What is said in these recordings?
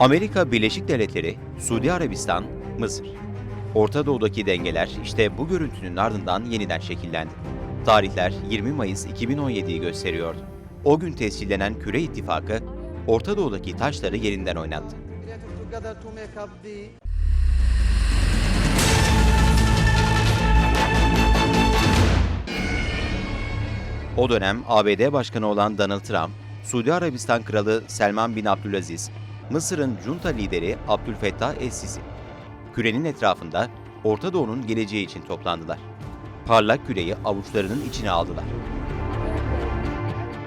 Amerika Birleşik Devletleri, Suudi Arabistan, Mısır. Orta Doğu'daki dengeler işte bu görüntünün ardından yeniden şekillendi. Tarihler 20 Mayıs 2017'yi gösteriyordu. O gün tescillenen Küre İttifakı, Orta Doğu'daki taşları yerinden oynattı. O dönem ABD Başkanı olan Donald Trump, Suudi Arabistan Kralı Selman bin Abdülaziz, Mısır'ın junta lideri Abdülfettah Es-Sisi. Kürenin etrafında Orta Doğu'nun geleceği için toplandılar. Parlak küreyi avuçlarının içine aldılar.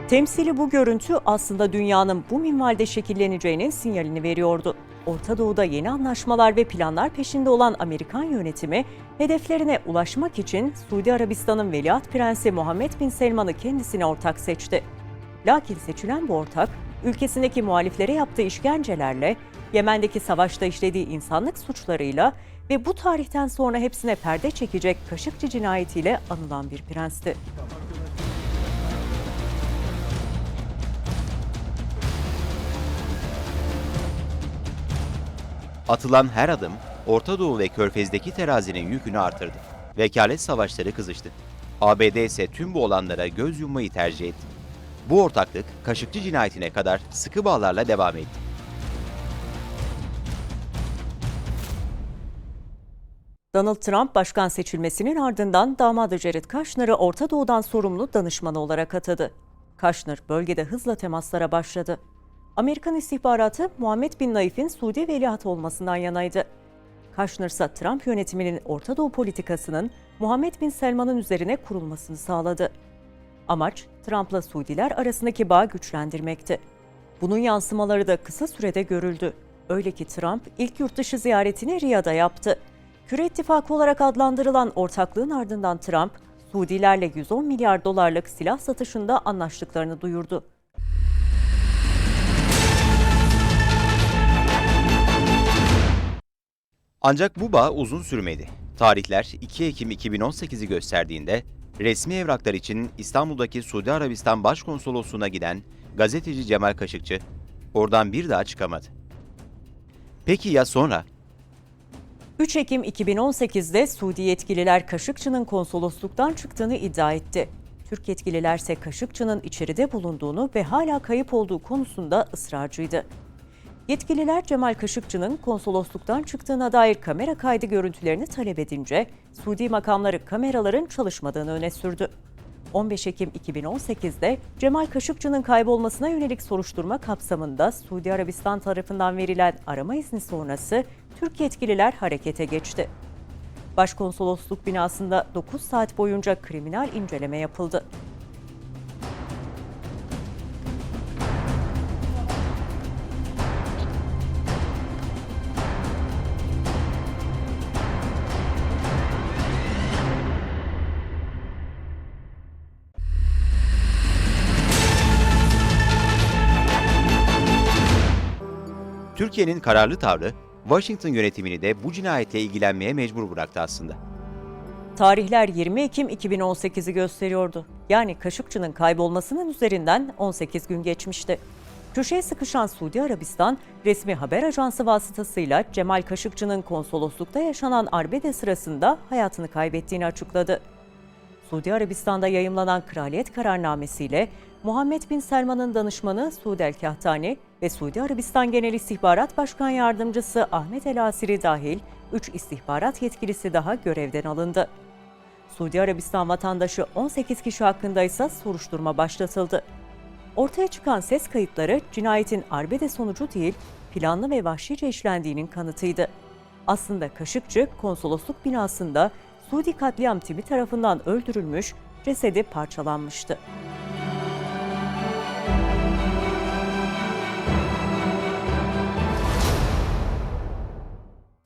Temsili bu görüntü aslında dünyanın bu minvalde şekilleneceğinin sinyalini veriyordu. Orta Doğu'da yeni anlaşmalar ve planlar peşinde olan Amerikan yönetimi, hedeflerine ulaşmak için Suudi Arabistan'ın veliaht prensi Muhammed Bin Selman'ı kendisine ortak seçti. Lakin seçilen bu ortak, ülkesindeki muhaliflere yaptığı işkencelerle, Yemen'deki savaşta işlediği insanlık suçlarıyla ve bu tarihten sonra hepsine perde çekecek Kaşıkçı cinayetiyle anılan bir prensti. Atılan her adım Orta Doğu ve Körfez'deki terazinin yükünü artırdı. Vekalet savaşları kızıştı. ABD ise tüm bu olanlara göz yummayı tercih etti. Bu ortaklık Kaşıkçı cinayetine kadar sıkı bağlarla devam etti. Donald Trump başkan seçilmesinin ardından damadı Jared Kushner'ı Orta Doğu'dan sorumlu danışmanı olarak atadı. Kushner bölgede hızla temaslara başladı. Amerikan istihbaratı Muhammed Bin Naif'in Suudi veliaht olmasından yanaydı. Kushner ise Trump yönetiminin Orta Doğu politikasının Muhammed Bin Selman'ın üzerine kurulmasını sağladı. Amaç Trump'la Suudiler arasındaki bağı güçlendirmekti. Bunun yansımaları da kısa sürede görüldü. Öyle ki Trump ilk yurtdışı ziyaretini Riyad'a yaptı. Küre İttifakı olarak adlandırılan ortaklığın ardından Trump, Suudilerle 110 milyar dolarlık silah satışında anlaştıklarını duyurdu. Ancak bu bağ uzun sürmedi. Tarihler 2 Ekim 2018'i gösterdiğinde resmi evraklar için İstanbul'daki Suudi Arabistan Başkonsolosluğu'na giden gazeteci Cemal Kaşıkçı oradan bir daha çıkamadı. Peki ya sonra? 3 Ekim 2018'de Suudi yetkililer Kaşıkçı'nın konsolosluktan çıktığını iddia etti. Türk yetkililer ise Kaşıkçı'nın içeride bulunduğunu ve hala kayıp olduğu konusunda ısrarcıydı. Yetkililer Cemal Kaşıkçı'nın konsolosluktan çıktığına dair kamera kaydı görüntülerini talep edince Suudi makamları kameraların çalışmadığını öne sürdü. 15 Ekim 2018'de Cemal Kaşıkçı'nın kaybolmasına yönelik soruşturma kapsamında Suudi Arabistan tarafından verilen arama izni sonrası Türk yetkililer harekete geçti. Başkonsolosluk binasında 9 saat boyunca kriminal inceleme yapıldı. Türkiye'nin kararlı tavrı Washington yönetimini de bu cinayetle ilgilenmeye mecbur bıraktı aslında. Tarihler 20 Ekim 2018'i gösteriyordu. Yani Kaşıkçı'nın kaybolmasının üzerinden 18 gün geçmişti. Köşeye sıkışan Suudi Arabistan, resmi haber ajansı vasıtasıyla Cemal Kaşıkçı'nın konsoloslukta yaşanan arbede sırasında hayatını kaybettiğini açıkladı. Suudi Arabistan'da yayımlanan kraliyet kararnamesiyle Muhammed Bin Selman'ın danışmanı Suud El Kahtani ve Suudi Arabistan Genel İstihbarat Başkan Yardımcısı Ahmet El Asiri dahil 3 istihbarat yetkilisi daha görevden alındı. Suudi Arabistan vatandaşı 18 kişi hakkında ise soruşturma başlatıldı. Ortaya çıkan ses kayıtları cinayetin arbede sonucu değil, planlı ve vahşice işlendiğinin kanıtıydı. Aslında Kaşıkçı konsolosluk binasında Suudi katliam timi tarafından öldürülmüş, cesedi parçalanmıştı.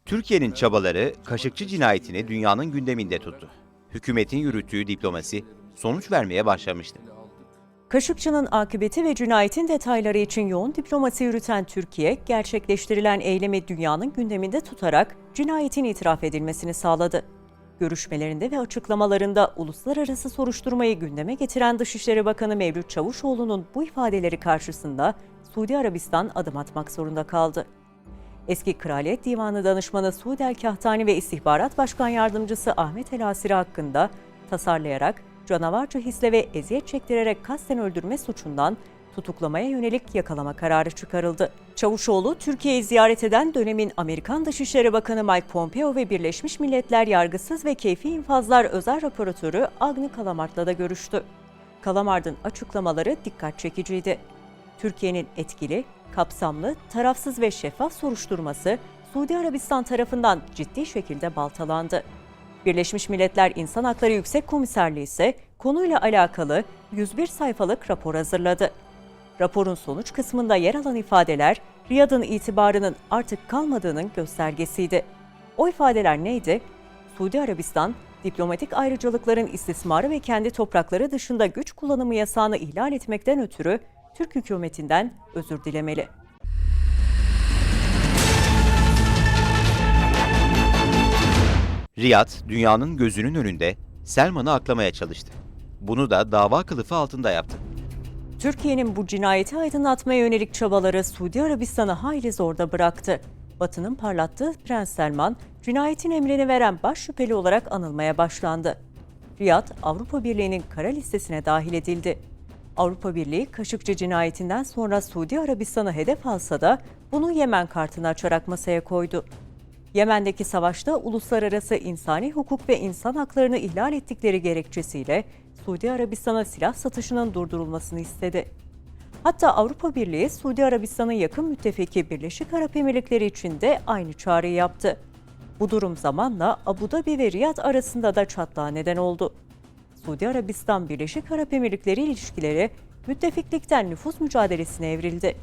Türkiye'nin çabaları Kaşıkçı cinayetini dünyanın gündeminde tuttu. Hükümetin yürüttüğü diplomasi sonuç vermeye başlamıştı. Kaşıkçı'nın akıbeti ve cinayetin detayları için yoğun diplomasi yürüten Türkiye, gerçekleştirilen eylemi dünyanın gündeminde tutarak cinayetin itiraf edilmesini sağladı. Görüşmelerinde ve açıklamalarında uluslararası soruşturmayı gündeme getiren Dışişleri Bakanı Mevlüt Çavuşoğlu'nun bu ifadeleri karşısında Suudi Arabistan adım atmak zorunda kaldı. Eski Kraliyet Divanı Danışmanı Suud El Kahtani ve İstihbarat Başkan Yardımcısı Ahmet El Asiri hakkında tasarlayarak, canavarca hisle ve eziyet çektirerek kasten öldürme suçundan tutuklamaya yönelik yakalama kararı çıkarıldı. Çavuşoğlu, Türkiye'yi ziyaret eden dönemin Amerikan Dışişleri Bakanı Mike Pompeo ve Birleşmiş Milletler Yargısız ve Keyfi İnfazlar Özel Raporatörü Agni Kalamart'la da görüştü. Kalamart'ın açıklamaları dikkat çekiciydi. Türkiye'nin etkili, kapsamlı, tarafsız ve şeffaf soruşturması Suudi Arabistan tarafından ciddi şekilde baltalandı. Birleşmiş Milletler İnsan Hakları Yüksek Komiserliği ise konuyla alakalı 101 sayfalık rapor hazırladı. Raporun sonuç kısmında yer alan ifadeler Riyad'ın itibarının artık kalmadığının göstergesiydi. O ifadeler neydi? Suudi Arabistan, diplomatik ayrıcalıkların istismarı ve kendi toprakları dışında güç kullanımı yasağını ihlal etmekten ötürü Türk hükümetinden özür dilemeli. Riyad, dünyanın gözünün önünde Selman'ı aklamaya çalıştı. Bunu da dava kılıfı altında yaptı. Türkiye'nin bu cinayeti aydınlatmaya yönelik çabaları Suudi Arabistan'ı hayli zorda bıraktı. Batı'nın parlattığı Prens Selman, cinayetin emrini veren baş şüpheli olarak anılmaya başlandı. Riyad, Avrupa Birliği'nin kara listesine dahil edildi. Avrupa Birliği, Kaşıkçı cinayetinden sonra Suudi Arabistan'ı hedef alsa da bunu Yemen kartını açarak masaya koydu. Yemen'deki savaşta uluslararası insani hukuk ve insan haklarını ihlal ettikleri gerekçesiyle Suudi Arabistan'a silah satışının durdurulmasını istedi. Hatta Avrupa Birliği, Suudi Arabistan'ın yakın müttefiki Birleşik Arap Emirlikleri için de aynı çağrıyı yaptı. Bu durum zamanla Abu Dhabi ve Riyad arasında da çatlağa neden oldu. Suudi Arabistan Birleşik Arap Emirlikleri ilişkileri müttefiklikten nüfus mücadelesine evrildi.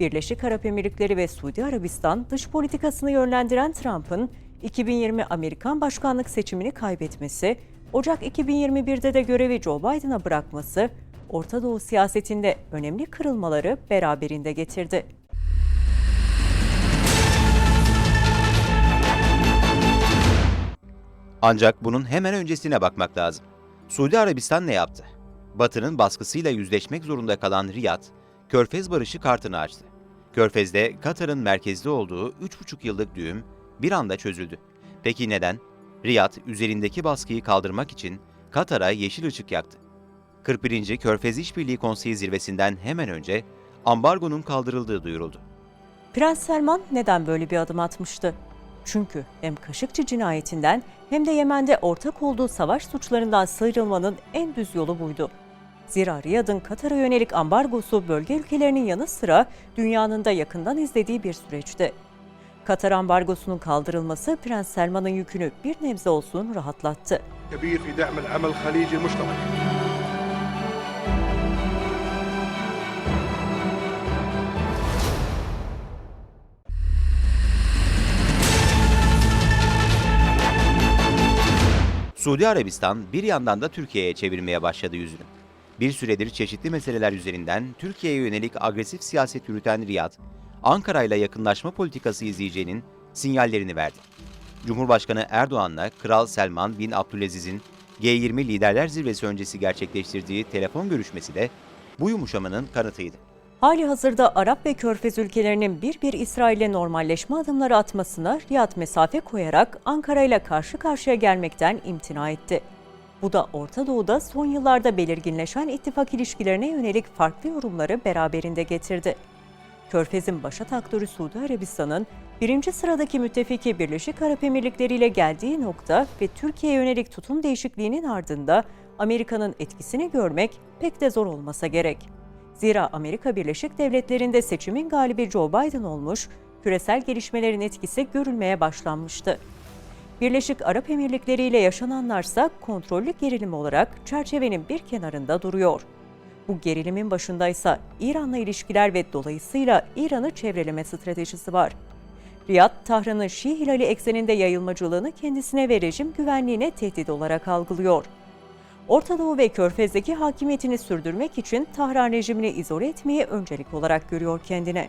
Birleşik Arap Emirlikleri ve Suudi Arabistan dış politikasını yönlendiren Trump'ın 2020 Amerikan başkanlık seçimini kaybetmesi, Ocak 2021'de de görevi Joe Biden'a bırakması, Orta Doğu siyasetinde önemli kırılmaları beraberinde getirdi. Ancak bunun hemen öncesine bakmak lazım. Suudi Arabistan ne yaptı? Batı'nın baskısıyla yüzleşmek zorunda kalan Riyad, Körfez Barışı kartını açtı. Körfez'de Katar'ın merkezde olduğu 3,5 yıllık düğüm bir anda çözüldü. Peki neden? Riyad üzerindeki baskıyı kaldırmak için Katar'a yeşil ışık yaktı. 41. Körfez İşbirliği Konseyi zirvesinden hemen önce ambargonun kaldırıldığı duyuruldu. Prens Selman neden böyle bir adım atmıştı? Çünkü hem Kaşıkçı cinayetinden hem de Yemen'de ortak olduğu savaş suçlarından sıyrılmanın en düz yolu buydu. Zira Riyad'ın Katar'a yönelik ambargosu bölge ülkelerinin yanı sıra dünyanın da yakından izlediği bir süreçti. Katar ambargosunun kaldırılması Prens Selman'ın yükünü bir nebze olsun rahatlattı. Suudi Arabistan bir yandan da Türkiye'ye çevirmeye başladı yüzünü. Bir süredir çeşitli meseleler üzerinden Türkiye'ye yönelik agresif siyaset yürüten Riyad, Ankara ile yakınlaşma politikası izleyeceğinin sinyallerini verdi. Cumhurbaşkanı Erdoğan'la Kral Selman bin Abdülaziz'in G20 Liderler Zirvesi öncesi gerçekleştirdiği telefon görüşmesi de bu yumuşamanın kanıtıydı. Hali hazırda Arap ve Körfez ülkelerinin bir bir İsrail'le normalleşme adımları atmasına Riyad mesafe koyarak Ankara ile karşı karşıya gelmekten imtina etti. Bu da Orta Doğu'da son yıllarda belirginleşen ittifak ilişkilerine yönelik farklı yorumları beraberinde getirdi. Körfez'in başat aktörü Suudi Arabistan'ın birinci sıradaki müttefiki Birleşik Arap Emirlikleri ile geldiği nokta ve Türkiye'ye yönelik tutum değişikliğinin ardında Amerika'nın etkisini görmek pek de zor olmasa gerek. Zira Amerika Birleşik Devletleri'nde seçimin galibi Joe Biden olmuş, küresel gelişmelerin etkisi görülmeye başlanmıştı. Birleşik Arap Emirlikleri ile yaşananlarsa kontrollü gerilim olarak çerçevenin bir kenarında duruyor. Bu gerilimin başındaysa İran'la ilişkiler ve dolayısıyla İran'ı çevreleme stratejisi var. Riyad, Tahran'ın Şii Hilali ekseninde yayılmacılığını kendisine ve rejim güvenliğine tehdit olarak algılıyor. Ortadoğu ve Körfez'deki hakimiyetini sürdürmek için Tahran rejimini izole etmeyi öncelik olarak görüyor kendine.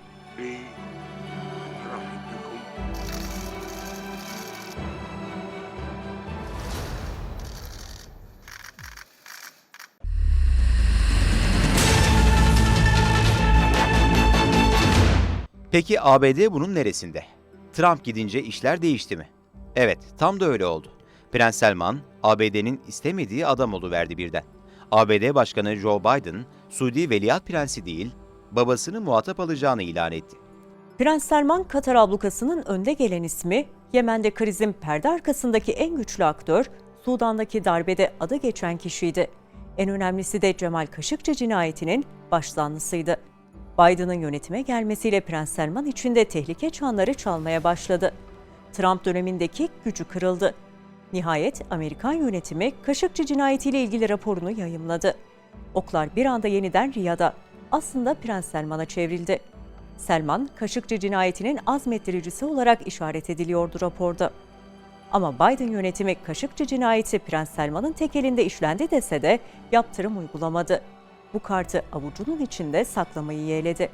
Peki ABD bunun neresinde? Trump gidince işler değişti mi? Evet, tam da öyle oldu. Prens Selman, ABD'nin istemediği adam verdi birden. ABD Başkanı Joe Biden, Suudi Veliaht Prensi değil, babasını muhatap alacağını ilan etti. Prens Selman, Katar ablukasının önde gelen ismi, Yemen'de krizin perde arkasındaki en güçlü aktör, Sudan'daki darbede adı geçen kişiydi. En önemlisi de Cemal Kaşıkçı cinayetinin başlanlısıydı. Biden'ın yönetime gelmesiyle Prens Selman için de tehlike çanları çalmaya başladı. Trump dönemindeki gücü kırıldı. Nihayet Amerikan yönetimi Kaşıkçı cinayetiyle ilgili raporunu yayımladı. Oklar bir anda yeniden Riyad'a, aslında Prens Selman'a çevrildi. Selman, Kaşıkçı cinayetinin azmettiricisi olarak işaret ediliyordu raporda. Ama Biden yönetimi Kaşıkçı cinayeti Prens Selman'ın tek elinde işlendi dese de yaptırım uygulamadı. Bu kartı avucunun içinde saklamayı yeğledi.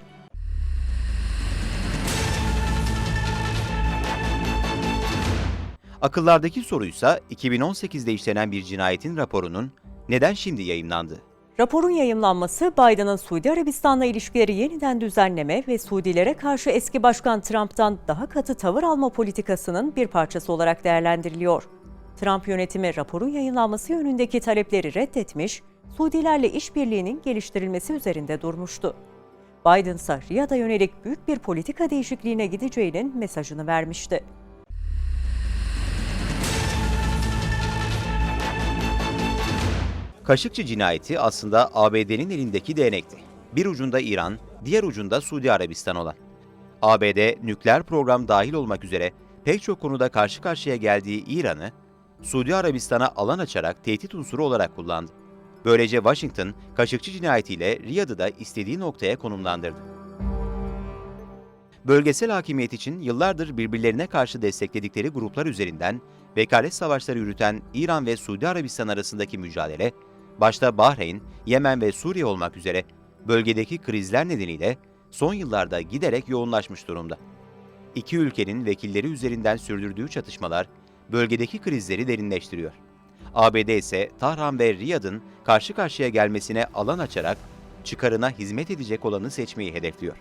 Akıllardaki soruysa 2018'de işlenen bir cinayetin raporunun neden şimdi yayımlandı? Raporun yayımlanması Biden'ın Suudi Arabistan'la ilişkileri yeniden düzenleme ve Suudilere karşı eski başkan Trump'tan daha katı tavır alma politikasının bir parçası olarak değerlendiriliyor. Trump yönetimi raporun yayınlanması yönündeki talepleri reddetmiş, Suudilerle işbirliğinin geliştirilmesi üzerinde durmuştu. Biden ise Riyad'a yönelik büyük bir politika değişikliğine gideceğinin mesajını vermişti. Kaşıkçı cinayeti aslında ABD'nin elindeki değnekti. Bir ucunda İran, diğer ucunda Suudi Arabistan olan. ABD nükleer program dahil olmak üzere pek çok konuda karşı karşıya geldiği İran'ı Suudi Arabistan'a alan açarak tehdit unsuru olarak kullandı. Böylece Washington, Kaşıkçı cinayetiyle Riyad'ı da istediği noktaya konumlandırdı. Bölgesel hakimiyet için yıllardır birbirlerine karşı destekledikleri gruplar üzerinden vekalet savaşları yürüten İran ve Suudi Arabistan arasındaki mücadele, başta Bahreyn, Yemen ve Suriye olmak üzere bölgedeki krizler nedeniyle son yıllarda giderek yoğunlaşmış durumda. İki ülkenin vekilleri üzerinden sürdürdüğü çatışmalar bölgedeki krizleri derinleştiriyor. ABD ise Tahran ve Riyad'ın karşı karşıya gelmesine alan açarak çıkarına hizmet edecek olanı seçmeyi hedefliyor.